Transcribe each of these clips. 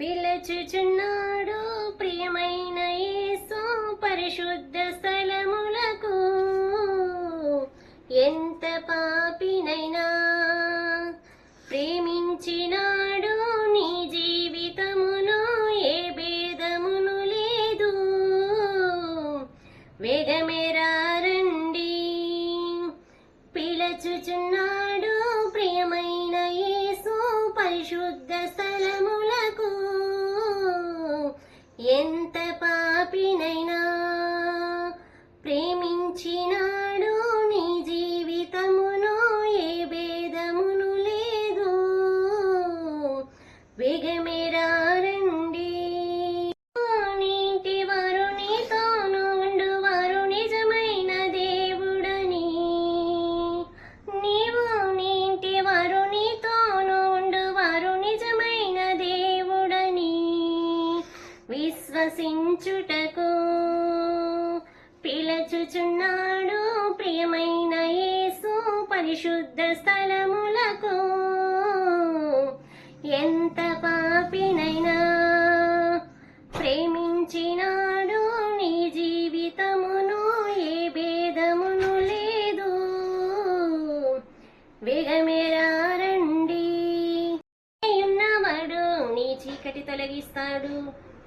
పిలచుచున్నాడు ప్రియమైన యేసు పరిశుద్ధ స్థలములకు. ఎంత పాపినైనా ప్రేమించినాడు నీ జీవితమును ఏ భేదమును లేదు. వేగమే విశ్వసించుటకు పిలచుచున్నాడు ప్రియమైన యేసు పరిశుద్ధ స్థలములకు. ఎంత పాపినైనా ప్రేమించినాడు నీ జీవితమును ఏ భేదమును లేదు. వేగమేరారండి ఉన్నవాడు నీ చీకటి తొలగిస్తాడు.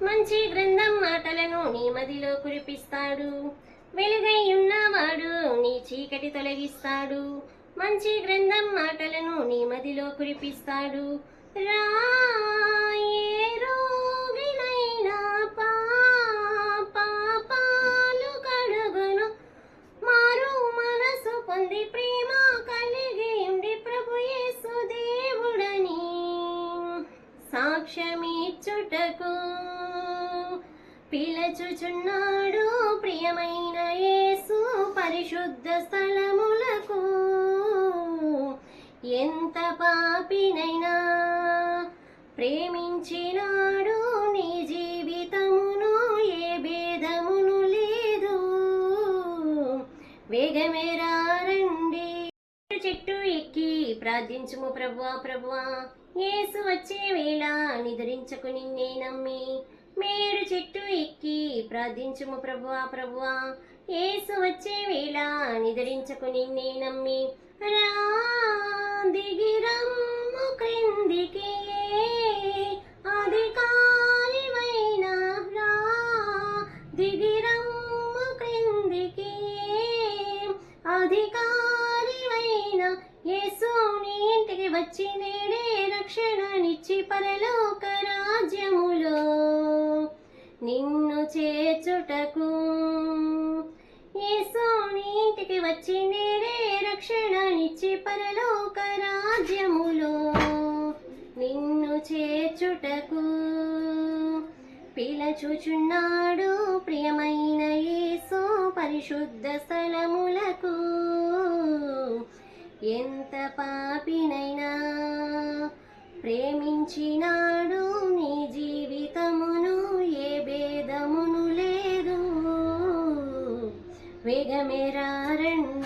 మంచి గ్రంథం మాటలను నీ మదిలో కురిపిస్తాడు. వెలుగై ఉన్నవాడు నీ చీకటి తొలగిస్తాడు. మంచి గ్రంథం మాటలను నీ మదిలో కురిపిస్తాడు. రాయే రోగినైనా పా పాపాలు కడుగును. మారు మనసు పొంది ప్రేమ కలిగి ఉండి ప్రభు యేసు దేవుడని సాక్ష్యమిచ్చుటకు పిలచుచున్నాడు ప్రియమైన యేసు పరిశుద్ధ స్థలములకు. ఎంత పాపినైనా ప్రేమించినాడు నీ జీవితమును ఏ భేదమును లేదు. వేగమేరారండి చెట్టు ఎక్కి ప్రార్థించుము ప్రభువా ప్రభువా. యేసు వచ్చే వేళ నిద్రించకు నిన్నే నమ్మి. ప్రార్థించుము ప్రభువా ప్రభువా. ఏసు వచ్చే వేళ నిద్రించకు నిన్నే నమ్మి రా దిగిరమ్ము క్రిందికి అధికారివైన రా దిగిరమ్ము క్రిందికి అధికారివైన యేసు నీ ఇంటికి వచ్చి నేడే రక్షణనిచ్చి పరలోక రాజ్యములో నిన్ను చేర్చుటకు. యేసు నీ వచ్చి నేడే రక్షణనిచ్చి పరలోక రాజ్యములో. నిన్ను చేర్చుటకు పిలచుచున్నాడు ప్రియమైన యేసు పరిశుద్ధ స్థలములకు. ఎంత పాపినైనా ప్రేమించినా വേഗമേറാറുണ്ട്